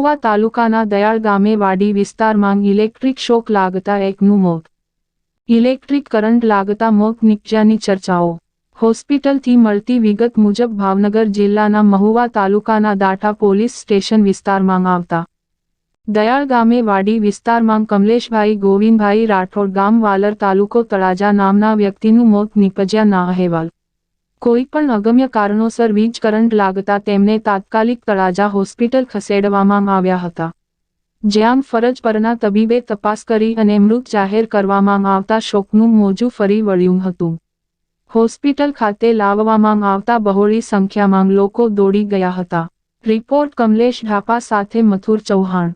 તાલુકાના દયાળ ગામે વાડી વિસ્તારમાં ઇલેક્ટ્રિક શોક લાગતા એકનું મોત. ઇલેક્ટ્રિક કરંટ લાગતા મોત નિપજ્યાની ચર્ચાઓ. હોસ્પિટલથી મળતી વિગત મુજબ ભાવનગર જિલ્લાના મહુવા તાલુકાના દાઠા પોલીસ સ્ટેશન વિસ્તારમાં આવતા. દયાળ ગામે વાડી વિસ્તારમાં કમલેશભાઈ ગોવિંદભાઈ રાઠોડ ગામ વાલર તાલુકો તળાજા નામના વ્યક્તિનું મોત નિપજ્યાના અહેવાલ. કોઈ પણ અગમ્ય કારણોસર વીજ કરંટ લાગતા તેમને તાત્કાલિક તળાજા હોસ્પિટલ ખસેડવામાં આવ્યા હતા. જ્યાં ફરજ પરના તબીબે તપાસ કરી અને મૃત જાહેર કરવામાં આવતા શોકનું મોજું ફરી વળ્યું હતું. હોસ્પિટલ ખાતે લાવવામાં આવતા બહોળી સંખ્યામાં લોકો દોડી ગયા હતા. રિપોર્ટ કમલેશ ઢાપા સાથે મથુર ચૌહાણ.